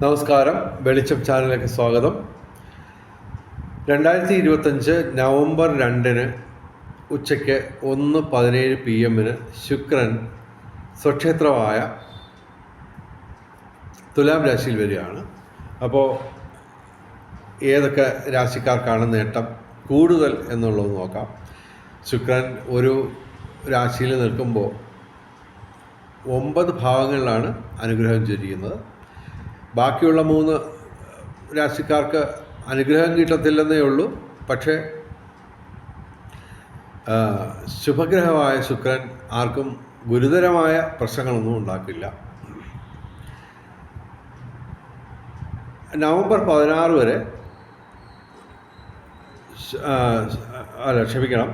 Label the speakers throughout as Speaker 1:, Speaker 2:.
Speaker 1: നമസ്കാരം. വെളിച്ചം ചാനലിലേക്ക് സ്വാഗതം. രണ്ടായിരത്തി ഇരുപത്തഞ്ച് നവംബർ രണ്ടിന് ഉച്ചയ്ക്ക് ഒന്ന് പതിനേഴ് പി എമ്മിന് ശുക്രൻ സ്വക്ഷേത്രമായ തുലാം രാശിയിൽ വരികയാണ്. അപ്പോൾ ഏതൊക്കെ രാശിക്കാർക്കാണ് നേട്ടം കൂടുതൽ എന്നുള്ളത് നോക്കാം. ശുക്രൻ ഒരു രാശിയിൽ നിൽക്കുമ്പോൾ ഒമ്പത് ഭാഗങ്ങളിലാണ് അനുഗ്രഹം ചൊരിയുന്നത്. ബാക്കിയുള്ള മൂന്ന് രാശിക്കാർക്ക് അനുഗ്രഹം കിട്ടത്തില്ലെന്നേ ഉള്ളൂ. പക്ഷേ ശുഭഗ്രഹമായ ശുക്രൻ ആർക്കും ഗുരുതരമായ പ്രശ്നങ്ങളൊന്നും ഉണ്ടാക്കില്ല. നവംബർ പതിനാറ് വരെ അല്ല ക്ഷമിക്കണം.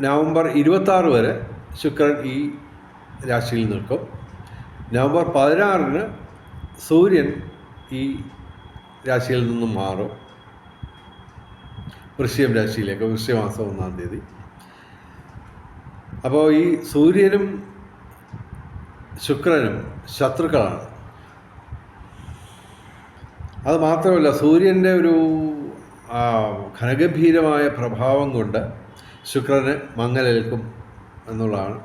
Speaker 1: നവംബർ ഇരുപത്താറ് വരെ ശുക്രൻ ഈ രാശിയിൽ നിൽക്കും. നവംബർ പതിനാറിന് സൂര്യൻ ഈ രാശിയിൽ നിന്നും മാറും. വൃശ്യം രാശിയിലേക്ക് വൃശ്യമാസം ഒന്നാം തീയതി. അപ്പോൾ ഈ സൂര്യനും ശുക്രനും ശത്രുക്കളാണ്. അത് മാത്രമല്ല സൂര്യന്റെ ഒരു ഘനഗംഭീരമായ പ്രഭാവം കൊണ്ട് ശുക്രന് മങ്ങലേൽക്കും എന്നുള്ളതാണ്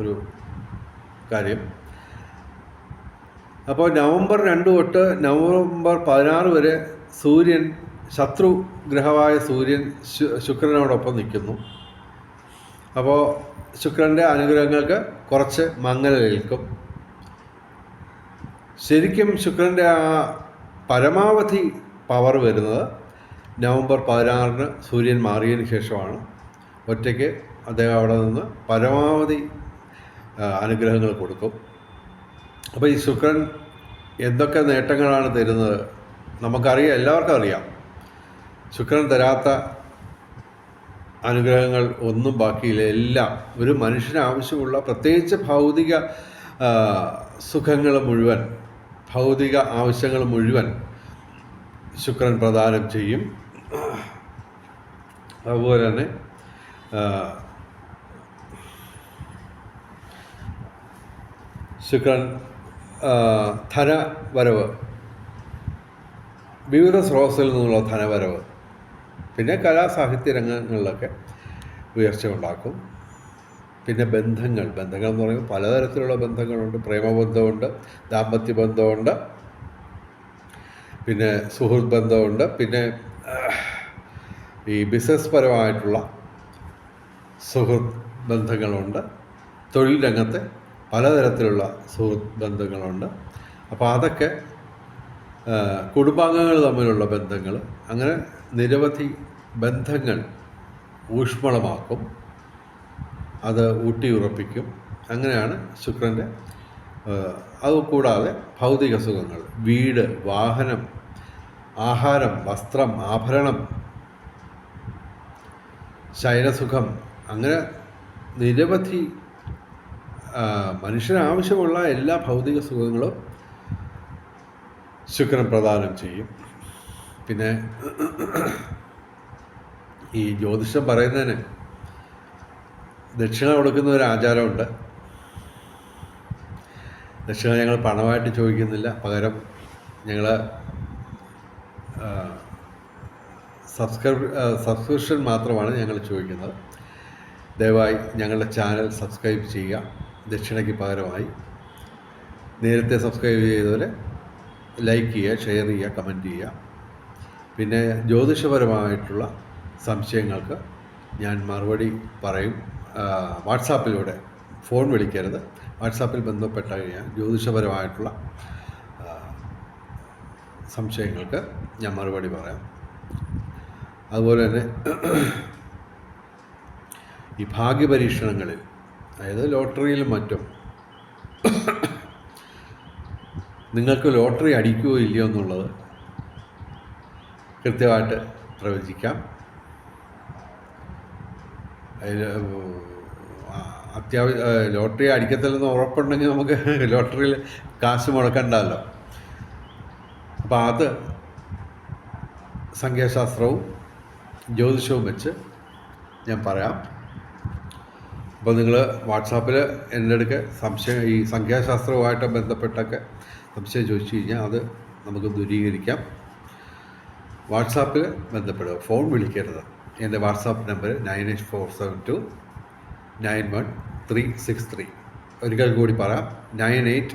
Speaker 1: ഒരു കാര്യം. അപ്പോൾ നവംബർ രണ്ട് തൊട്ട് നവംബർ പതിനാറ് വരെ സൂര്യൻ ശത്രു ഗ്രഹമായ സൂര്യൻ ശുക്രനോടൊപ്പം നിൽക്കുന്നു. അപ്പോൾ ശുക്രന്റെ അനുഗ്രഹങ്ങൾക്ക് കുറച്ച് മങ്ങലേൽക്കും. ശരിക്കും ശുക്രന്റെ ആ പരമാവധി പവർ വരുന്നത് നവംബർ പതിനാറിന് സൂര്യൻ മാറിയതിന് ശേഷമാണ്. ഒറ്റയ്ക്ക് അദ്ദേഹം അവിടെ നിന്ന് പരമാവധി അനുഗ്രഹങ്ങൾ കൊടുക്കും. അപ്പോൾ ഈ ശുക്രൻ എന്തൊക്കെ നേട്ടങ്ങളാണ് തരുന്നത്? നമുക്കറിയാം എല്ലാവർക്കും അറിയാം. ശുക്രൻ തരാത്ത അനുഗ്രഹങ്ങൾ ഒന്നും ബാക്കിയില്ല. എല്ലാം ഒരു മനുഷ്യന് ആവശ്യമുള്ള പ്രത്യേകിച്ച് ഭൗതിക സുഖങ്ങൾ മുഴുവൻ ഭൗതിക ആവശ്യങ്ങൾ മുഴുവൻ ശുക്രൻ പ്രദാനം ചെയ്യും. അതുപോലെ തന്നെ ശുക്രൻ ധനവരവ് വിവിധ സ്രോതസ്സിൽ നിന്നുള്ള ധനവരവ് പിന്നെ കലാ സാഹിത്യ രംഗങ്ങളിലൊക്കെ ഉയർച്ച ഉണ്ടാക്കും. പിന്നെ ബന്ധങ്ങൾ ബന്ധങ്ങൾ എന്ന് പറയുമ്പോൾ പലതരത്തിലുള്ള ബന്ധങ്ങളുണ്ട്. പ്രേമബന്ധമുണ്ട് ദാമ്പത്യ ബന്ധമുണ്ട് പിന്നെ സുഹൃത്ത് ബന്ധമുണ്ട്. പിന്നെ ഈ ബിസിനസ് പരമായിട്ടുള്ള സുഹൃത്ത് ബന്ധങ്ങളുണ്ട്. തൊഴിൽ രംഗത്തെ പലതരത്തിലുള്ള സുഹൃത്ത് ബന്ധങ്ങളുണ്ട് അപ്പോൾ അതൊക്കെ കുടുംബാംഗങ്ങൾ തമ്മിലുള്ള ബന്ധങ്ങൾ അങ്ങനെ നിരവധി ബന്ധങ്ങൾ ഊഷ്മളമാക്കും. അത് ഊട്ടിയുറപ്പിക്കും. അങ്ങനെയാണ് ശുക്രന്റെ ആ, അത് കൂടാതെ ഭൗതിക സുഖങ്ങൾ വീട് വാഹനം ആഹാരം വസ്ത്രം ആഭരണം ശയനസുഖം അങ്ങനെ നിരവധി മനുഷ്യന് ആവശ്യമുള്ള എല്ലാ ഭൗതിക സുഖങ്ങളും ശുക്രൻ പ്രദാനം ചെയ്യും. പിന്നെ ഈ ജ്യോതിഷം പറയുന്നതിന് ദക്ഷിണ കൊടുക്കുന്ന ഒരു ആചാരമുണ്ട്. ദക്ഷിണ ഞങ്ങൾ പണമായിട്ട് ചോദിക്കുന്നില്ല. പകരം ഞങ്ങൾ സബ്സ്ക്രൈബ് സബ്സ്ക്രിപ്ഷൻ മാത്രമാണ് ഞങ്ങൾ ചോദിക്കുന്നത്. ദയവായി ഞങ്ങളുടെ ചാനൽ സബ്സ്ക്രൈബ് ചെയ്യുക. ദക്ഷിണയ്ക്ക് പകരമായി. നേരത്തെ സബ്സ്ക്രൈബ് ചെയ്തവരെ ലൈക്ക് ചെയ്യുക ഷെയർ ചെയ്യുക കമന്റ് ചെയ്യുക. പിന്നെ ജ്യോതിഷപരമായിട്ടുള്ള സംശയങ്ങൾക്ക് ഞാൻ മറുപടി പറയും. വാട്സാപ്പിലൂടെ ഫോൺ വിളിക്കരുത്. വാട്സാപ്പിൽ ബന്ധപ്പെട്ട കഴിഞ്ഞാൽ ജ്യോതിഷപരമായിട്ടുള്ള സംശയങ്ങൾക്ക് ഞാൻ മറുപടി പറയാം. അതുപോലെ തന്നെ ഈ ഭാഗ്യപരീക്ഷണങ്ങളിൽ അതായത് ലോട്ടറിയിലും മറ്റും. നിങ്ങൾക്ക് ലോട്ടറി അടിക്കുമോ ഇല്ലയോ എന്നുള്ളത് കൃത്യമായിട്ട് പ്രവചിക്കാം. അതിൽ അത്യാവശ്യം ലോട്ടറി അടിക്കത്തില്ലെന്ന് ഉറപ്പുണ്ടെങ്കിൽ നമുക്ക് ലോട്ടറിയിൽ കാശ് മുടക്കണ്ടല്ലോ. അപ്പോൾ അത് സംഖ്യാശാസ്ത്രവും ജ്യോതിഷവും വെച്ച് ഞാൻ പറയാം. അപ്പോൾ നിങ്ങൾ വാട്സാപ്പിൽ എന്റെ അടുക്ക് സംശയം ഈ സംഖ്യാശാസ്ത്രവുമായിട്ട് ബന്ധപ്പെട്ടൊക്കെ സംശയം ചോദിച്ചു കഴിഞ്ഞാൽ അത് നമുക്ക് ദൂരീകരിക്കാം. വാട്സാപ്പിൽ ബന്ധപ്പെടുക. ഫോൺ വിളിക്കരുത്. എന്റെ WhatsApp number nine eight four seven two nine one three six three. ഒരിക്കൽ കൂടി പറയാം. Nine eight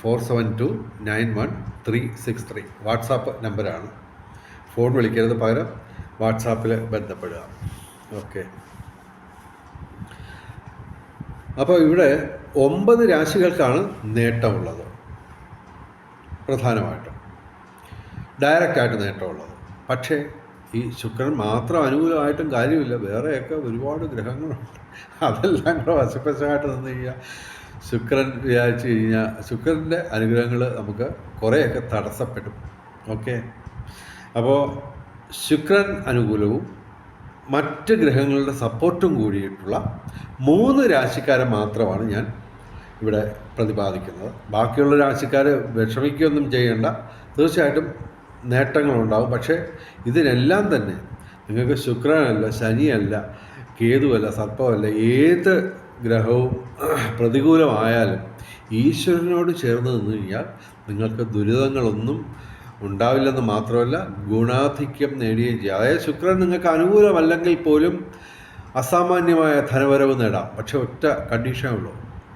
Speaker 1: four seven two nine one three six three. WhatsApp നമ്പറാണ് ഫോൺ വിളിക്കരുത് പകരം വാട്സാപ്പിൽ ബന്ധപ്പെടുക. ഓക്കെ. അപ്പോൾ ഇവിടെ ഒമ്പത് രാശികൾക്കാണ് നേട്ടമുള്ളത്. പ്രധാനമായിട്ടും. ഡയറക്റ്റായിട്ട് നേട്ടമുള്ളത്. പക്ഷേ ഈ ശുക്രൻ മാത്രം അനുകൂലമായിട്ടും കാര്യമില്ല. വേറെയൊക്കെ ഒരുപാട് ഗ്രഹങ്ങളുണ്ട്. അതെല്ലാം കൂടെ വശപ്പശമായിട്ട് നിന്ന് കഴിഞ്ഞാൽ ശുക്രൻ വിചാരിച്ചു കഴിഞ്ഞാൽ ശുക്രന്റെ അനുഗ്രഹങ്ങൾ നമുക്ക് കുറേയൊക്കെ തടസ്സപ്പെടും. ഓക്കെ? അപ്പോൾ ശുക്രൻ അനുകൂലവും മറ്റ് ഗ്രഹങ്ങളുടെ സപ്പോർട്ടും കൂടിയിട്ടുള്ള മൂന്ന് രാശിക്കാരെ മാത്രമാണ് ഞാൻ ഇവിടെ പ്രതിപാദിക്കുന്നത്. ബാക്കിയുള്ള രാശിക്കാർ വിഷമിക്കുകയൊന്നും ചെയ്യേണ്ട. തീർച്ചയായിട്ടും നേട്ടങ്ങളുണ്ടാകും പക്ഷേ ഇതിനെല്ലാം തന്നെ നിങ്ങൾക്ക് ശുക്രനല്ല ശനിയല്ല കേതുവല്ല സർപ്പമല്ല ഏത് ഗ്രഹവും പ്രതികൂലമായാലും ഈശ്വരനോട് ചേർന്ന് നിന്ന് കഴിഞ്ഞാൽ നിങ്ങൾക്ക് ദുരിതങ്ങളൊന്നും ഉണ്ടാവില്ലെന്ന് മാത്രമല്ല ഗുണാധിക്യം ചെയ്യും അതായത് ശുക്രൻ നിങ്ങൾക്ക് അനുകൂലമല്ലെങ്കിൽ പോലും അസാമാന്യമായ ധനവരവ് നേടാം. പക്ഷെ ഒറ്റ കണ്ടീഷനേ ഉള്ളൂ.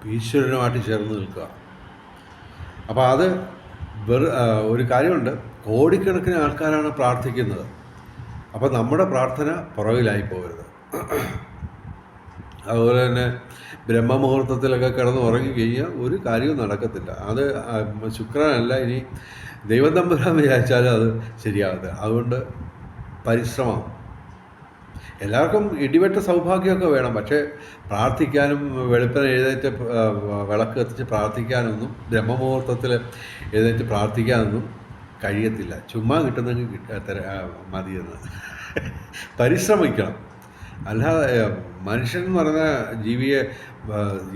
Speaker 1: ഈശ്വരനുമായിട്ട് ചേർന്ന് നിൽക്കുക. അപ്പോൾ അത് ഒരു കാര്യമുണ്ട്. കോടിക്കണക്കിന് ആൾക്കാരാണ് പ്രാർത്ഥിക്കുന്നത്. അപ്പോൾ നമ്മുടെ പ്രാർത്ഥന പുറകിലായി പോകരുത്. അതുപോലെ തന്നെ ബ്രഹ്മമുഹൂർത്തത്തിലൊക്കെ കിടന്ന് ഉറങ്ങി കഴിഞ്ഞാൽ ഒരു കാര്യവും നടക്കത്തില്ല. അത് ശുക്രനല്ല ഇനി ദൈവം തമ്പുരാൻ വിചാരിച്ചാലും അത് ശരിയാകത്തില്ല അതുകൊണ്ട് പരിശ്രമം. എല്ലാവർക്കും ഇടിവെട്ട സൗഭാഗ്യമൊക്കെ വേണം. പക്ഷേ പ്രാർത്ഥിക്കാനും വെളുപ്പിന് എഴുന്നേറ്റ് വിളക്ക് കത്തിച്ച് പ്രാർത്ഥിക്കാനൊന്നും ബ്രഹ്മമുഹൂർത്തത്തിൽ എഴുന്നേറ്റ് പ്രാർത്ഥിക്കാനൊന്നും കഴിയത്തില്ല. ചുമ്മാ കിട്ടുന്നെങ്കിൽ കിട്ട മതിയെന്ന് പരിശ്രമിക്കണം. അല്ലാതെ മനുഷ്യൻ എന്ന് പറഞ്ഞ ജീവിയെ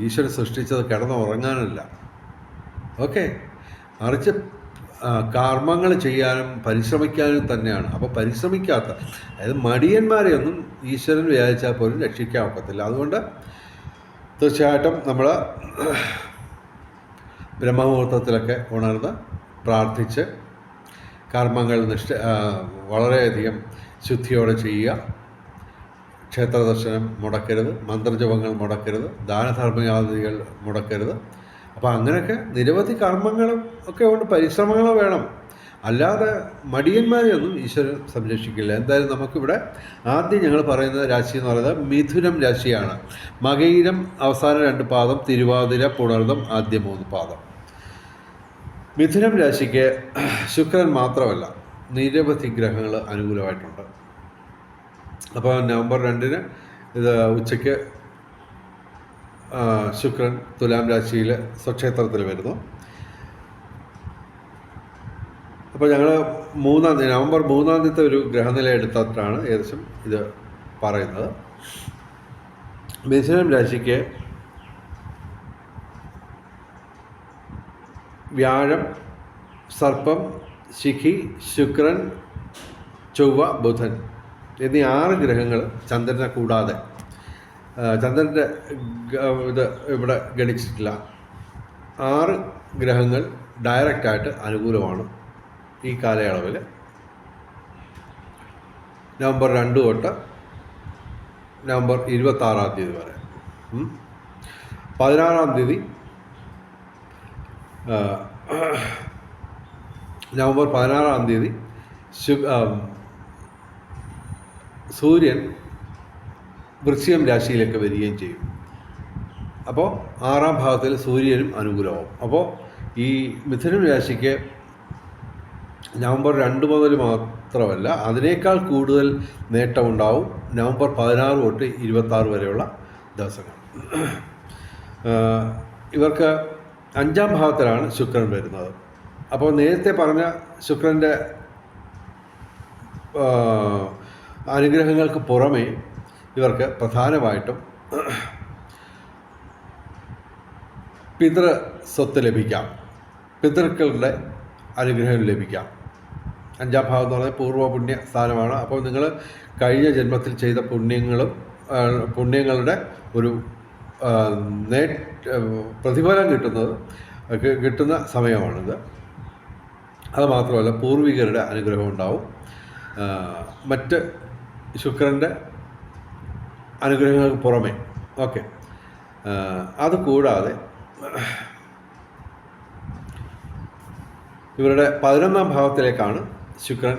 Speaker 1: ഈശ്വരൻ സൃഷ്ടിച്ചത് കിടന്ന് ഉറങ്ങാനല്ല ഓക്കെ. മറിച്ച് കർമ്മങ്ങൾ ചെയ്യാനും പരിശ്രമിക്കാനും തന്നെയാണ്. അപ്പോൾ പരിശ്രമിക്കാത്ത അതായത് മടിയന്മാരെ ഒന്നും ഈശ്വരൻ വിചാരിച്ചാൽ പോലും രക്ഷിക്കാൻ ഒക്കത്തില്ല. അതുകൊണ്ട് തീർച്ചയായിട്ടും നമ്മൾ ബ്രഹ്മമുഹൂർത്തത്തിലൊക്കെ ഉണർന്ന് പ്രാർത്ഥിച്ച് കർമ്മങ്ങൾ നിഷ്ഠ വളരെയധികം ശുദ്ധിയോടെ ചെയ്യുക. ക്ഷേത്രദർശനം മുടക്കരുത്. മന്ത്രജപങ്ങൾ മുടക്കരുത്. ദാനധർമ്മയാദികൾ മുടക്കരുത്. അപ്പോൾ അങ്ങനെയൊക്കെ നിരവധി കർമ്മങ്ങളും ഒക്കെ ഉണ്ട് പരിശ്രമങ്ങളും വേണം. അല്ലാതെ മടിയന്മാരെയൊന്നും ഈശ്വരൻ സംരക്ഷിക്കില്ല. എന്തായാലും നമുക്കിവിടെ ആദ്യം ഞങ്ങൾ പറയുന്ന രാശി എന്ന് പറയുന്നത് മിഥുനം രാശിയാണ്. മകയിരം അവസാന രണ്ട് പാദം തിരുവാതിര പുണർദം ആദ്യ മൂന്ന് പാദം. മിഥുനം രാശിക്ക് ശുക്രൻ മാത്രമല്ല നിരവധി ഗ്രഹങ്ങൾ അനുകൂലമായിട്ടുണ്ട്. അപ്പോൾ നവംബർ രണ്ടിന് ഇത് ഉച്ചയ്ക്ക് ശുക്രൻ തുലാം രാശിയിൽ സ്വക്ഷേത്രത്തിൽ വരുന്നു. അപ്പോൾ ഞങ്ങൾ മൂന്നാം തീയതി നവംബർ മൂന്നാം തീയതി ഒരു ഗ്രഹനില എടുത്തിട്ടാണ് ഏകദേശം ഇത് പറയുന്നത്. മിഥുനം രാശിക്ക് വ്യാഴം സർപ്പം ശിഖി ശുക്രൻ ചൊവ്വ ബുധൻ എന്നീ ആറ് ഗ്രഹങ്ങൾ ചന്ദ്രനെ കൂടാതെ ചന്ദ്രന്റെ ഇത് ഇവിടെ ഗണിച്ചിട്ടില്ല. ആറ് ഗ്രഹങ്ങൾ ഡയറക്റ്റായിട്ട് അനുകൂലമാണ് ഈ കാലയളവിൽ നവംബർ രണ്ട് തൊട്ട് നവംബർ ഇരുപത്താറാം തീയതി വരെ. പതിനാറാം തീയതി നവംബർ പതിനാറാം തീയതി സൂര്യൻ വൃശ്ചികം രാശിയിലേക്ക് വരികയും ചെയ്യും. അപ്പോൾ ആറാം ഭാഗത്തിൽ സൂര്യനും അനുകൂലമാവും അപ്പോൾ ഈ മിഥുനം രാശിക്ക് നവംബർ രണ്ട് മുതൽ മാത്രമല്ല അതിനേക്കാൾ കൂടുതൽ നേട്ടമുണ്ടാവും നവംബർ പതിനാറ് തൊട്ട് ഇരുപത്താറ് വരെയുള്ള ദിവസങ്ങൾ. ഇവർക്ക് അഞ്ചാം ഭാവത്തിലാണ് ശുക്രൻ വരുന്നത്. അപ്പോൾ നേരത്തെ പറഞ്ഞ ശുക്രന്റെ അനുഗ്രഹങ്ങൾക്ക് പുറമേ ഇവർക്ക് പ്രധാനമായിട്ടും പിതൃ സ്വത്ത് ലഭിക്കാം. പിതൃക്കളുടെ അനുഗ്രഹം ലഭിക്കാം. അഞ്ചാം ഭാഗം എന്ന് പറഞ്ഞാൽ പൂർവ പുണ്യ സ്ഥാനമാണ്. അപ്പോൾ നിങ്ങൾ കഴിഞ്ഞ ജന്മത്തിൽ ചെയ്ത പുണ്യങ്ങളും പുണ്യങ്ങളുടെ ഒരു നേ പ്രതിഫലം കിട്ടുന്നത് കിട്ടുന്ന സമയമാണിത്. അതുമാത്രമല്ല പൂർവികരുടെ അനുഗ്രഹം ഉണ്ടാവും. മറ്റ് ശുക്രന്റെ അനുഗ്രഹങ്ങൾക്ക് പുറമെ. ഓക്കെ. അതുകൂടാതെ ഇവരുടെ പതിനൊന്നാം ഭാവത്തിലേക്കാണ് ശുക്രൻ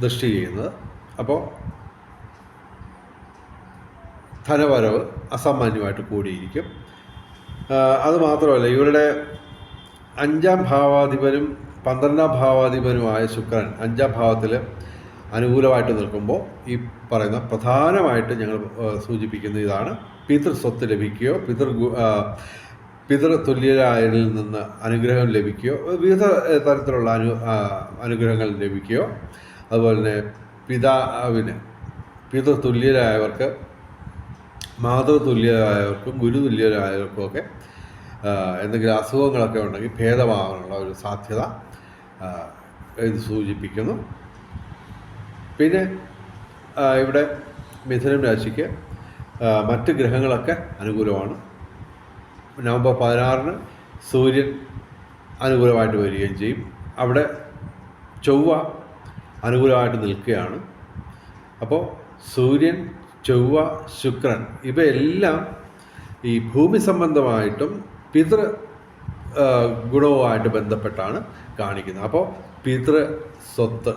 Speaker 1: ദൃഷ്ടി ചെയ്യുന്നത്. അപ്പോൾ ധനവരവ് അസാമാന്യമായിട്ട് കൂടിയിരിക്കും. അതുമാത്രമല്ല അത് മാത്രമല്ല ഇവരുടെ അഞ്ചാം ഭാവാധിപനും പന്ത്രണ്ടാം ഭാവാധിപനുമായ ശുക്രൻ അഞ്ചാം ഭാവത്തിൽ അനുകൂലമായിട്ട് നിൽക്കുമ്പോൾ ഈ പറയുന്ന പ്രധാനമായിട്ട് ഞങ്ങൾ സൂചിപ്പിക്കുന്ന ഇതാണ്. പിതൃ സ്വത്ത് ലഭിക്കുകയോ പിതൃ ഗു- പിതൃ തുല്യരായതിൽ നിന്ന് അനുഗ്രഹം ലഭിക്കുകയോ വിവിധ തരത്തിലുള്ള അനു അനുഗ്രഹങ്ങൾ ലഭിക്കുകയോ അതുപോലെ തന്നെ പിതാവിന് പിതൃ തുല്യരായവർക്ക് മാതൃതുല്യരായവർക്കും ഗുരുതുല്യരായവർക്കും ഒക്കെ എന്തെങ്കിലും അസുഖങ്ങളൊക്കെ ഉണ്ടെങ്കിൽ ഭേദമാകാനുള്ള ഒരു സാധ്യത ഇത് സൂചിപ്പിക്കുന്നു. പിന്നെ ഇവിടെ മിഥുനം രാശിക്ക് മറ്റ് ഗ്രഹങ്ങളൊക്കെ അനുകൂലമാണ്. നവംബർ പതിനാറിന് സൂര്യൻ അനുകൂലമായിട്ട് വരികയും ചെയ്യും. അവിടെ ചൊവ്വ അനുകൂലമായിട്ട് നിൽക്കുകയാണ്. അപ്പോൾ സൂര്യൻ ചൊവ്വ ശുക്രൻ ഇവയെല്ലാം ഈ ഭൂമി സംബന്ധമായിട്ടും പിതൃ ഗുണവുമായിട്ട് ബന്ധപ്പെട്ടാണ് കാണിക്കുന്നത്. അപ്പോൾ പിതൃ സ്വത്ത്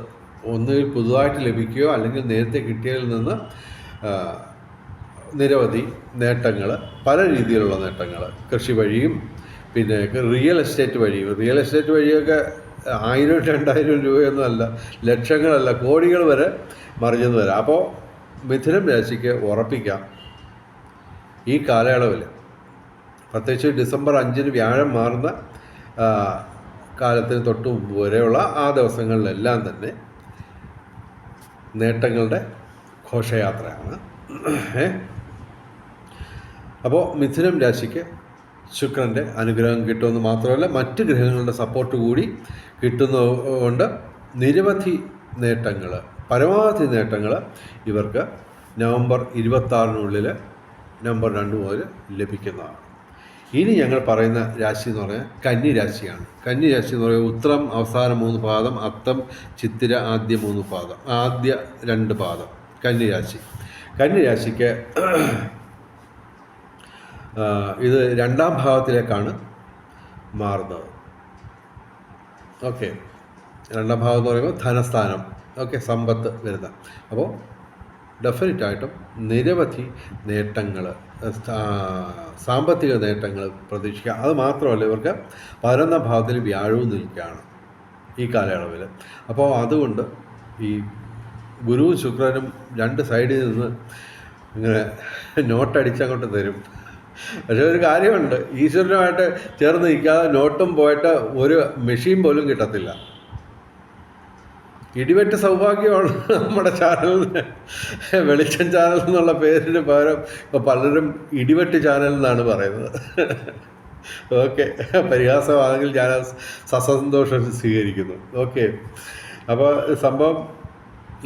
Speaker 1: ഒന്നുകിൽ പുതുതായിട്ട് ലഭിക്കുകയോ അല്ലെങ്കിൽ നേരത്തെ കിട്ടിയതിൽ നിന്ന് നിരവധി നേട്ടങ്ങൾ പല രീതിയിലുള്ള നേട്ടങ്ങൾ കൃഷി വഴിയും പിന്നെ റിയൽ എസ്റ്റേറ്റ് വഴിയും. റിയൽ എസ്റ്റേറ്റ് വഴിയൊക്കെ ആയിരം രണ്ടായിരം രൂപയൊന്നും അല്ല ലക്ഷങ്ങളല്ല കോടികൾ വരെ മറിഞ്ഞെന്ന് വരാം. അപ്പോൾ മിഥുനം രാശിക്ക് ഉറപ്പിക്കാം. ഈ കാലയളവിൽ പ്രത്യേകിച്ച് ഡിസംബർ അഞ്ചിന് വ്യാഴം മാറുന്ന കാലത്തിന് തൊട്ട് മുമ്പ് വരെയുള്ള ആ ദിവസങ്ങളിലെല്ലാം തന്നെ നേട്ടങ്ങളുടെ ഘോഷയാത്രയാണ്. അപ്പോൾ മിഥുനം രാശിക്ക് ശുക്രന്റെ അനുഗ്രഹം കിട്ടുമെന്ന് മാത്രമല്ല മറ്റ് ഗ്രഹങ്ങളുടെ സപ്പോർട്ട് കൂടി കിട്ടുന്നതുകൊണ്ട് നിരവധി നേട്ടങ്ങൾ പരമാവധി നേട്ടങ്ങൾ ഇവർക്ക് നവംബർ ഇരുപത്താറിനുള്ളിൽ നവംബർ രണ്ട് മുതൽ ലഭിക്കുന്നതാണ്. ഇനി ഞങ്ങൾ പറയുന്ന രാശി എന്ന് പറഞ്ഞാൽ കന്നി രാശിയാണ്. കന്നി രാശി എന്ന് പറയുന്നത് ഉത്രം അവസാന മൂന്ന് പാദം അത്തം ചിത്തിര ആദ്യ മൂന്ന് പാദം ആദ്യ രണ്ട് പാദം കന്നി രാശി. കന്നി രാശിക്ക് ഇത് രണ്ടാം ഭാവത്തിലേക്കാണ് മാറുന്നത്. ഓക്കെ. രണ്ടാം ഭാവം എന്ന് പറയുമ്പോൾ ധനസ്ഥാനം. ഓക്കെ സമ്പത്ത് വരുന്ന. അപ്പോൾ ഡെഫിനറ്റായിട്ടും നിരവധി നേട്ടങ്ങൾ സാമ്പത്തിക നേട്ടങ്ങൾ പ്രതീക്ഷിക്കാം അത് മാത്രമല്ല ഇവർക്ക് പതിനൊന്നാം ഭാവത്തിൽ വ്യാഴവും നിൽക്കുകയാണ് ഈ കാലയളവിൽ. അപ്പോൾ അതുകൊണ്ട് ഈ ഗുരുവും ശുക്രനും രണ്ട് സൈഡിൽ നിന്ന് ഇങ്ങനെ നോട്ടടിച്ചങ്ങോട്ട് തരും. പക്ഷേ ഒരു കാര്യമുണ്ട്. ഈശ്വരനുമായിട്ട് ചേർന്ന് നിൽക്കാതെ നോട്ടും പോയിട്ട് ഒരു മെഷീൻ പോലും കിട്ടത്തില്ല. ഇടിവെട്ട് സൗഭാഗ്യമാണ് നമ്മുടെ ചാനലിന് വെളിച്ചം ചാനൽ എന്നുള്ള പേരിന് പകരം ഇപ്പോൾ പലരും ഇടിവെട്ട് ചാനൽ എന്നാണ് പറയുന്നത്. ഓക്കെ. പരിഹാസമാണെങ്കിൽ ഞാൻ സസന്തോഷം സ്വീകരിക്കുന്നു. ഓക്കെ. അപ്പോൾ സംഭവം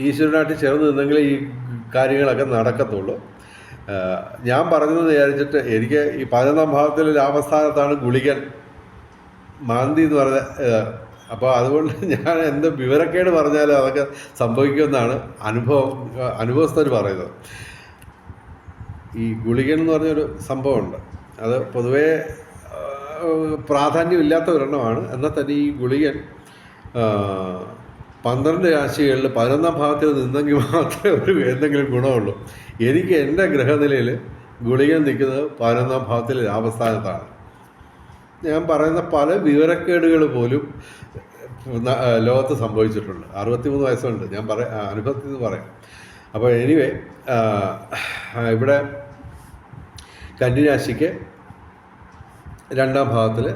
Speaker 1: ഈശ്വരനായിട്ട് ചേർന്ന് നിന്നെങ്കിൽ ഈ കാര്യങ്ങളൊക്കെ നടക്കത്തുള്ളൂ. ഞാൻ പറഞ്ഞതെന്ന് വിചാരിച്ചിട്ട് എനിക്ക് ഈ പതിനൊന്നാം ഭാവത്തിൽ ലാഭസ്ഥാനത്താണ് ഗുളികൻ. മാന്തി എന്ന് പറഞ്ഞ അപ്പോൾ അതുകൊണ്ട് ഞാൻ എന്ത് വിവരക്കേട് പറഞ്ഞാലും അതൊക്കെ സംഭവിക്കുമെന്നാണ് അനുഭവം അനുഭവസ്ഥർ പറയുന്നത്. ഈ ഗുളികൻ എന്ന് പറഞ്ഞൊരു സംഭവമുണ്ട്. അത് പൊതുവേ പ്രാധാന്യമില്ലാത്ത ഒരെണ്ണമാണ്. എന്നാൽ തന്നെ ഈ ഗുളികൻ പന്ത്രണ്ട് രാശികളിൽ പതിനൊന്നാം ഭാഗത്തിൽ നിന്നെങ്കിൽ മാത്രമേ ഒരു എന്തെങ്കിലും ഗുണമുള്ളൂ. എനിക്ക് എന്റെ ഗ്രഹനിലയിൽ ഗുളികൻ നിൽക്കുന്നത് പതിനൊന്നാം ഭാവത്തിൽ ലാഭസ്ഥാനത്താണ് ഞാൻ പറയുന്ന പല വിവരക്കേടുകൾ പോലും ലോകത്ത് സംഭവിച്ചിട്ടുണ്ട്. അറുപത്തിമൂന്ന് വയസ്സുണ്ട്. ഞാൻ പറ അനുഭവത്തിൽ നിന്ന് പറയാം. അപ്പോൾ എനിവേ ഇവിടെ കന്നിരാശിക്ക് രണ്ടാം ഭാഗത്തിൽ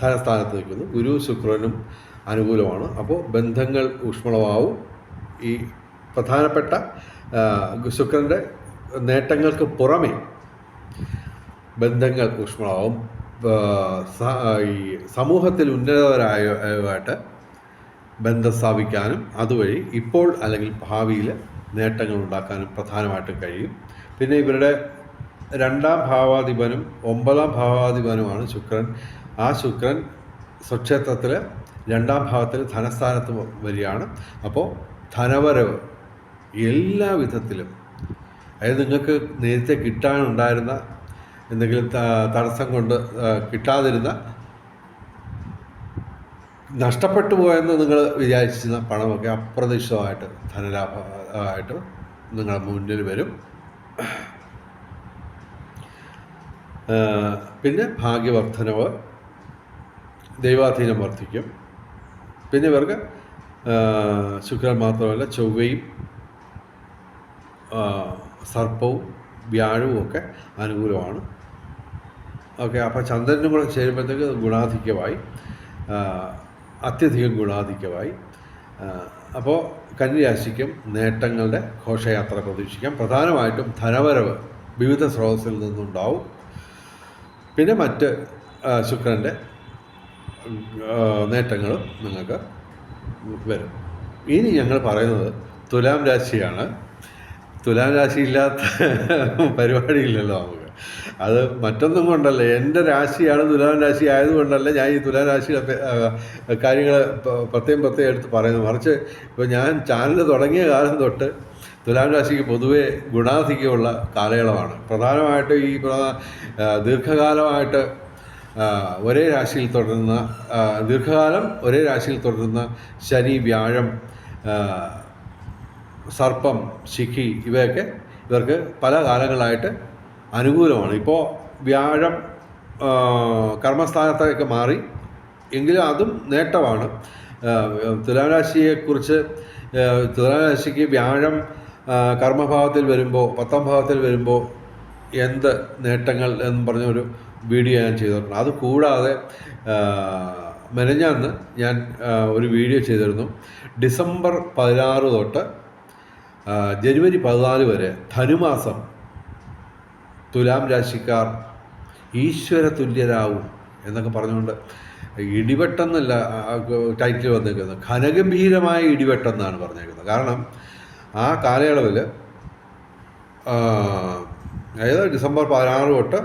Speaker 1: ധനസ്ഥാനത്ത് നിൽക്കുന്നു. ഗുരു ശുക്രനും അനുകൂലമാണ്. അപ്പോൾ ബന്ധങ്ങൾ ഊഷ്മളമാവും. ഈ പ്രധാനപ്പെട്ട ശുക്രന്റെ നേട്ടങ്ങൾക്ക് പുറമെ ബന്ധങ്ങൾ ഊഷ്മളമാവും. ഈ സമൂഹത്തിൽ ഉന്നതരായവരുമായിട്ട് ബന്ധം സ്ഥാപിക്കാനും അതുവഴി ഇപ്പോൾ അല്ലെങ്കിൽ ഭാവിയിൽ നേട്ടങ്ങൾ ഉണ്ടാക്കാനും പ്രധാനമായിട്ടും കഴിയും. പിന്നെ ഇവരുടെ രണ്ടാം ഭാവാധിപനും ഒമ്പതാം ഭാവാധിപനുമാണ് ശുക്രൻ. ആ ശുക്രൻ സ്വക്ഷേത്രത്തിൽ രണ്ടാം ഭാവത്തിൽ ധനസ്ഥാനത്ത് വരികയാണ്. അപ്പോൾ ധനവരവ് എല്ലാ വിധത്തിലും അതായത് നിങ്ങൾക്ക് നേരത്തെ കിട്ടാനുണ്ടായിരുന്ന എന്തെങ്കിലും തടസ്സം കൊണ്ട് കിട്ടാതിരുന്ന നഷ്ടപ്പെട്ടു പോയെന്ന് നിങ്ങൾ വിചാരിച്ചിരുന്ന പണമൊക്കെ അപ്രതീക്ഷിതമായിട്ട് ധനലാഭമായിട്ട് നിങ്ങളുടെ മുന്നിൽ വരും. പിന്നെ ഭാഗ്യവർദ്ധനവ് ദൈവാധീനം വർദ്ധിക്കും. പിന്നെ ഇവർക്ക് ശുക്രൻ മാത്രമല്ല ചൊവ്വയും സർപ്പവും വ്യാഴവും ഒക്കെ അനുകൂലമാണ്. ഓക്കെ അപ്പോൾ ചന്ദ്രനും കൂടെ ചേരുമ്പോഴത്തേക്ക് ഗുണാധിക്യമായി. അത്യധികം ഗുണാധിക്യമായി. അപ്പോൾ കന്നിരാശിക്കും നേട്ടങ്ങളുടെ ഘോഷയാത്ര പ്രതീക്ഷിക്കാം. പ്രധാനമായിട്ടും ധനവരവ് വിവിധ സ്രോതസ്സിൽ നിന്നുണ്ടാവും. പിന്നെ മറ്റ് ശുക്രന്റെ നേട്ടങ്ങളും നിങ്ങൾക്ക് വരും. ഇനി ഞങ്ങൾ പറയുന്നത് തുലാം രാശിയാണ്. തുലാം രാശി ഇല്ലാത്ത പരിപാടിയില്ലല്ലോ നമുക്ക്. അത് മറ്റൊന്നും കൊണ്ടല്ല. എന്റെ രാശിയാണ് തുലാൻ രാശി ആയതുകൊണ്ടല്ല ഞാൻ ഈ തുലാൻ രാശിയുടെ കാര്യങ്ങൾ പ്രത്യേകം പ്രത്യേകം എടുത്ത് പറയുന്നത്. മറിച്ച് ഇപ്പോൾ ഞാൻ ചാനൽ തുടങ്ങിയ കാലം തൊട്ട് തുലാം രാശിക്ക് പൊതുവേ ഗുണാധിക്യമുള്ള കാലയളവാണ്. പ്രധാനമായിട്ട് ഈ ദീർഘകാലമായിട്ട് ഒരേ രാശിയിൽ തുടരുന്ന ദീർഘകാലം ഒരേ രാശിയിൽ തുടരുന്ന ശനി വ്യാഴം സർപ്പം ശിഖി ഇവയൊക്കെ ഇവർക്ക് പല കാലങ്ങളായിട്ട് അനുകൂലമാണ്. ഇപ്പോൾ വ്യാഴം കർമ്മസ്ഥാനത്തേക്ക് മാറി. എങ്കിലും അതും നേട്ടമാണ്. തുലാരാശിയെക്കുറിച്ച് തുലാരാശിക്ക് വ്യാഴം കർമ്മഭാവത്തിൽ വരുമ്പോൾ പത്താം ഭാവത്തിൽ വരുമ്പോൾ എന്ത് നേട്ടങ്ങൾ എന്ന് പറഞ്ഞൊരു വീഡിയോ ഞാൻ ചെയ്തിട്ടുണ്ട്. അത് കൂടാതെ മെനഞ്ഞാന്ന് ഞാൻ ഒരു വീഡിയോ ചെയ്തിരുന്നു. ഡിസംബർ പതിനാറ് തൊട്ട് ജനുവരി പതിനാല് വരെ ധനുമാസം തുലാം രാശിക്കാർ ഈശ്വര തുല്യരാവും എന്നൊക്കെ പറഞ്ഞുകൊണ്ട് ഇടിവെട്ടെന്നല്ല ടൈറ്റിൽ വന്നേക്കുന്നത്. ഘനഗംഭീരമായ ഇടിവെട്ടെന്നാണ് പറഞ്ഞേക്കുന്നത്. കാരണം ആ കാലയളവിൽ അതായത് ഡിസംബർ പതിനാറ് തൊട്ട്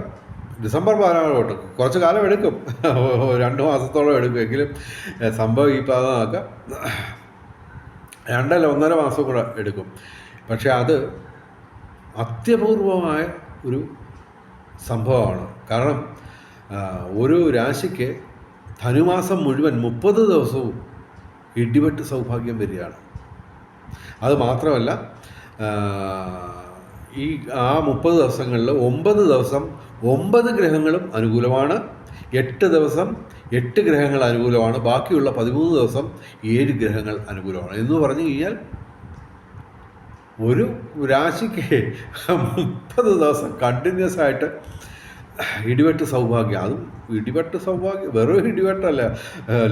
Speaker 1: ഡിസംബർ പതിനാറ് തൊട്ട് കുറച്ച് കാലം എടുക്കും. രണ്ട് മാസത്തോളം എടുക്കും. എങ്കിലും സംഭവം ഈ പറഞ്ഞതൊക്കെ രണ്ടല്ല ഒന്നര മാസം കൂടെ എടുക്കും. പക്ഷെ അത് അത്യപൂർവമായ ഒരു സംഭവമാണ്. കാരണം ഒരു രാശിക്ക് ധനുമാസം മുഴുവൻ മുപ്പത് ദിവസവും ഇടിവെട്ട് സൗഭാഗ്യം വരികയാണ്. അത് മാത്രമല്ല ഈ ആ മുപ്പത് ദിവസങ്ങളിൽ ഒമ്പത് ദിവസം ഒമ്പത് ഗ്രഹങ്ങളും അനുകൂലമാണ്. എട്ട് ദിവസം എട്ട് ഗ്രഹങ്ങൾ അനുകൂലമാണ്. ബാക്കിയുള്ള പതിമൂന്ന് ദിവസം ഏഴ് ഗ്രഹങ്ങൾ അനുകൂലമാണ്. എന്ന് പറഞ്ഞു കഴിഞ്ഞാൽ ഒരു രാശിക്ക് മുപ്പത് ദിവസം കണ്ടിന്യൂസ് ആയിട്ട് ഇടിവെട്ട് സൗഭാഗ്യം. അതും ഇടിവെട്ട് സൗഭാഗ്യം വെറും ഇടിവെട്ടല്ല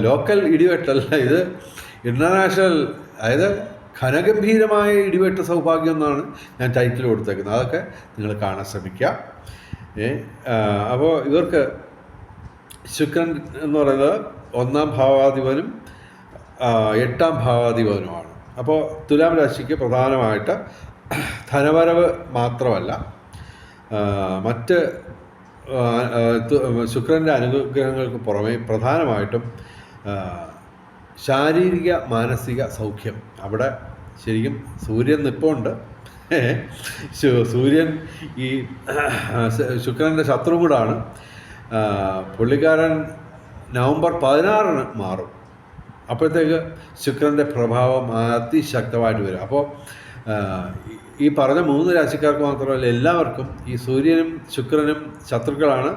Speaker 1: ലോക്കൽ ഇടിവെട്ടല്ല. ഇത് ഇന്റർനാഷണൽ അതായത് ഘനഗംഭീരമായ ഇടിവെട്ട് സൗഭാഗ്യം എന്നാണ് ഞാൻ ടൈറ്റിൽ കൊടുത്തേക്കുന്നത്. അതൊക്കെ നിങ്ങൾ കാണാൻ ശ്രമിക്കുക. അപ്പോൾ ഇവർക്ക് ശുക്രൻ എന്ന് പറയുന്നത് ഒന്നാം ഭാവാധിപനും എട്ടാം ഭാവാധിപനുമാണ്. അപ്പോൾ തുലാം രാശിക്ക് പ്രധാനമായിട്ട് ധനവരവ് മാത്രമല്ല മറ്റ് ശുക്രന്റെ അനുഗ്രഹങ്ങൾക്ക് പുറമേ പ്രധാനമായിട്ടും ശാരീരിക മാനസിക സൗഖ്യം. അവിടെ ശരിക്കും സൂര്യൻ നിപ്പുണ്ട്. സൂര്യൻ ഈ ശുക്രന്റെ ശത്രു കൂടാണ് പുള്ളിക്കാരൻ നവംബർ പതിനാറിന് മാറും. അപ്പോഴത്തേക്ക് ശുക്രന്റെ പ്രഭാവം അതിശക്തമായിട്ട് വരും. അപ്പോൾ ഈ പറഞ്ഞ മൂന്ന് രാശിക്കാർക്ക് മാത്രമല്ല എല്ലാവർക്കും ഈ സൂര്യനും ശുക്രനും ശത്രുക്കളാണ്.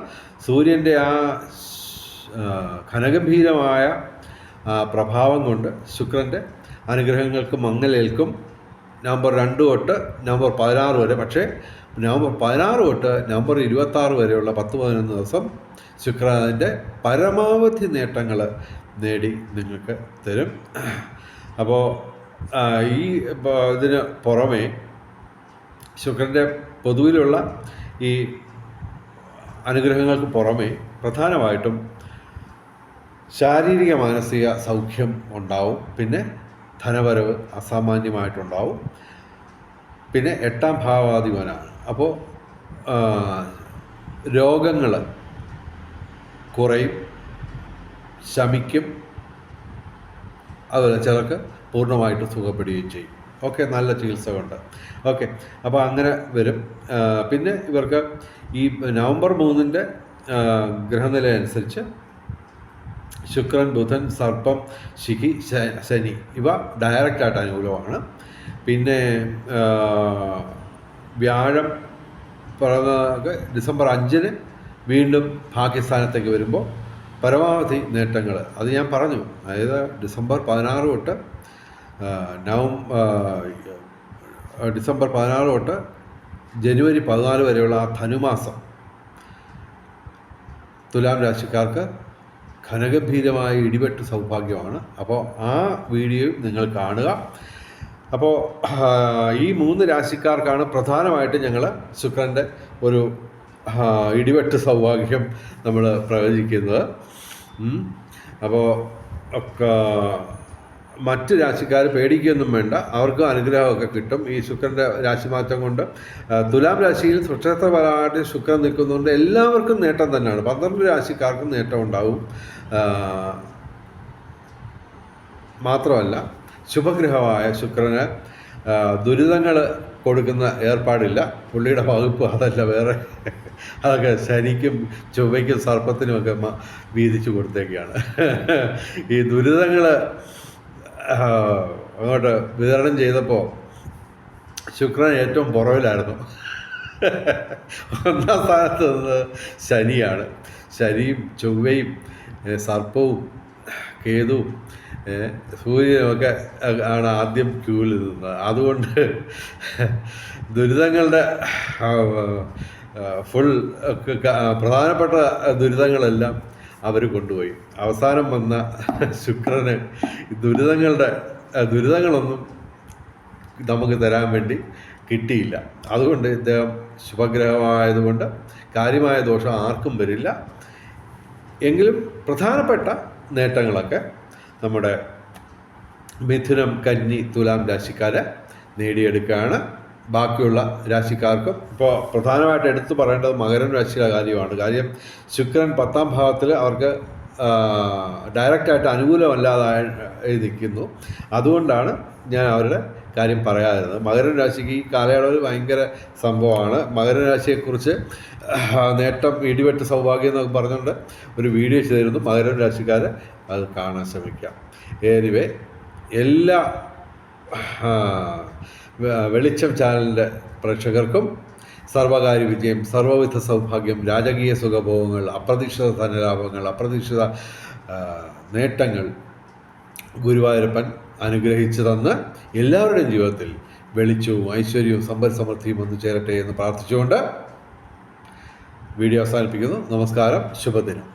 Speaker 1: സൂര്യന്റെ ആ ഘനഗംഭീരമായ പ്രഭാവം കൊണ്ട് ശുക്രന്റെ അനുഗ്രഹങ്ങൾക്ക് മങ്ങലേൽക്കും നവംബർ രണ്ട് തൊട്ട് നവംബർ പതിനാറ് വരെ. പക്ഷേ നവംബർ പതിനാറ് തൊട്ട് നവംബർ ഇരുപത്താറ് വരെയുള്ള പത്ത് പതിനൊന്ന് ദിവസം ശുക്രന്റെ പരമാവധി നേട്ടങ്ങൾ നേടി നിങ്ങൾക്ക് തരും. അപ്പോൾ ഈ ഇതിന് പുറമെ ശുക്രന്റെ പൊതുവിലുള്ള ഈ അനുഗ്രഹങ്ങൾക്ക് പുറമെ പ്രധാനമായിട്ടും ശാരീരിക മാനസിക സൗഖ്യം ഉണ്ടാവും. പിന്നെ ധനവരവ് അസാമാന്യമായിട്ടുണ്ടാവും. പിന്നെ എട്ടാം ഭാവാധിപനാണ്. അപ്പോൾ രോഗങ്ങൾ കുറയും ശമിക്കും അതുപോലെ ചിലർക്ക് പൂർണമായിട്ട് സുഖപ്പെടുകയും ചെയ്യും. ഓക്കെ നല്ല ചികിത്സ കൊണ്ട്. ഓക്കെ അപ്പോൾ അങ്ങനെ വരും. പിന്നെ ഇവർക്ക് ഈ നവംബർ മൂന്നിന്റെ ഗ്രഹനില അനുസരിച്ച് ശുക്രൻ ബുധൻ സർപ്പം ശിഖി ശനി ഇവ ഡയറക്റ്റായിട്ട് അനുകൂലമാണ്. പിന്നെ വ്യാഴം പറയുന്ന ഡിസംബർ അഞ്ചിന് വീണ്ടും ഭാഗ്യസ്ഥാനത്തേക്ക് വരുമ്പോൾ പരമാവധി നേട്ടങ്ങൾ. അത് ഞാൻ പറഞ്ഞു. അതായത് ഡിസംബർ പതിനാറ് തൊട്ട് നവംബർ ഡിസംബർ പതിനാറ് തൊട്ട് ജനുവരി പതിനാല് വരെയുള്ള ആ ധനുമാസം തുലാം രാശിക്കാർക്ക് ഘനഗംഭീരമായ ഇടിവെട്ട് സൗഭാഗ്യമാണ്. അപ്പോൾ ആ വീഡിയോ നിങ്ങൾ കാണുക. അപ്പോൾ ഈ മൂന്ന് രാശിക്കാർക്കാണ് പ്രധാനമായിട്ട് ഞങ്ങൾ ശുക്രന്റെ ഒരു ഇടിവെട്ട് സൗഭാഗ്യം നമ്മൾ പ്രവചിക്കുന്നത്. അപ്പോൾ മറ്റ് രാശിക്കാർ പേടിക്കുകയൊന്നും വേണ്ട. അവർക്കും അനുഗ്രഹമൊക്കെ കിട്ടും. ഈ ശുക്രന്റെ രാശിമാറ്റം കൊണ്ട് തുലാം രാശിയിൽ സുക്ഷേത്രപരമായിട്ട് ശുക്രൻ നിൽക്കുന്നതുകൊണ്ട് എല്ലാവർക്കും നേട്ടം തന്നെയാണ്. പന്ത്രണ്ട് രാശിക്കാർക്കും നേട്ടം ഉണ്ടാവും. മാത്രമല്ല ശുഭഗ്രഹമായ ശുക്രന് ദുരിതങ്ങൾ കൊടുക്കുന്ന ഏർപ്പാടില്ല. പുള്ളിയുടെ വകുപ്പ് അതല്ല വേറെ അതൊക്കെ ശനിക്കും ചൊവ്വയ്ക്കും സർപ്പത്തിനും ഒക്കെ വീതിച്ചു കൊടുത്തേക്കാണ്. ഈ ദുരിതങ്ങൾ അങ്ങോട്ട് വിതരണം ചെയ്തപ്പോൾ ശുക്രൻ ഏറ്റവും പുറവിലായിരുന്നു ഒന്നാം സ്ഥാനത്ത് നിന്ന് ശനിയാണ്. ശനിയും ചൊവ്വയും സർപ്പവും കേതുവും ഏ, സൂര്യനുമൊക്കെ ആണ് ആദ്യം ക്യൂവിൽ നിന്നത് അതുകൊണ്ട് ദുരിതങ്ങളുടെ ഫുൾ പ്രധാനപ്പെട്ട ദുരിതങ്ങളെല്ലാം അവർ കൊണ്ടുപോയി. അവസാനം വന്ന ശുക്രന് ദുരിതങ്ങളുടെ ദുരിതങ്ങളൊന്നും നമുക്ക് തരാൻ വേണ്ടി കിട്ടിയില്ല. അതുകൊണ്ട് ഇദ്ദേഹം ശുഭഗ്രഹമായതുകൊണ്ട് കാര്യമായ ദോഷം ആർക്കും വരില്ല. എങ്കിലും പ്രധാനപ്പെട്ട നേട്ടങ്ങളൊക്കെ നമ്മുടെ മിഥുനം കന്നി തുലാം രാശിക്കാരെ നേടിയെടുക്കുകയാണ്. ബാക്കിയുള്ള രാശിക്കാർക്കും ഇപ്പോൾ പ്രധാനമായിട്ട് എടുത്തു പറയേണ്ടത് മകരം രാശിയുടെ കാര്യമാണ്. കാര്യം ശുക്രൻ പത്താം ഭാവത്തിൽ അവർക്ക് ഡയറക്റ്റായിട്ട് അനുകൂലമല്ലാതായി നിൽക്കുന്നു. അതുകൊണ്ടാണ് ഞാൻ അവരുടെ കാര്യം പറയാതിരുന്നത് മകരം രാശിക്ക് ഈ കാലയളവിൽ ഭയങ്കര സംഭവമാണ്. മകരം രാശിയെക്കുറിച്ച് നേട്ടം ഇടിവെട്ട് സൗഭാഗ്യം എന്നൊക്കെ പറഞ്ഞുകൊണ്ട് ഒരു വീഡിയോ ചെയ്തിരുന്നു. മകരം രാശിക്കാർ അത് കാണാൻ ശ്രമിക്കാം. എനിവേ എല്ലാ വെളിച്ചം ചാനലിന്റെ പ്രേക്ഷകർക്കും സർവകാര്യ വിജയം സർവവിധ സൗഭാഗ്യം രാജകീയ സുഖഭോഗങ്ങൾ അപ്രതീക്ഷിത ധനലാഭങ്ങൾ അപ്രതീക്ഷിത നേട്ടങ്ങൾ ഗുരുവായൂരപ്പൻ അനുഗ്രഹിച്ചു തന്ന് എല്ലാവരുടെയും ജീവിതത്തിൽ വെളിച്ചവും ഐശ്വര്യവും സമ്പൽ സമൃദ്ധിയും വന്നു ചേരട്ടെ എന്ന് പ്രാർത്ഥിച്ചുകൊണ്ട് വീഡിയോ അവസാനിപ്പിക്കുന്നു. നമസ്കാരം. ശുഭദിനം.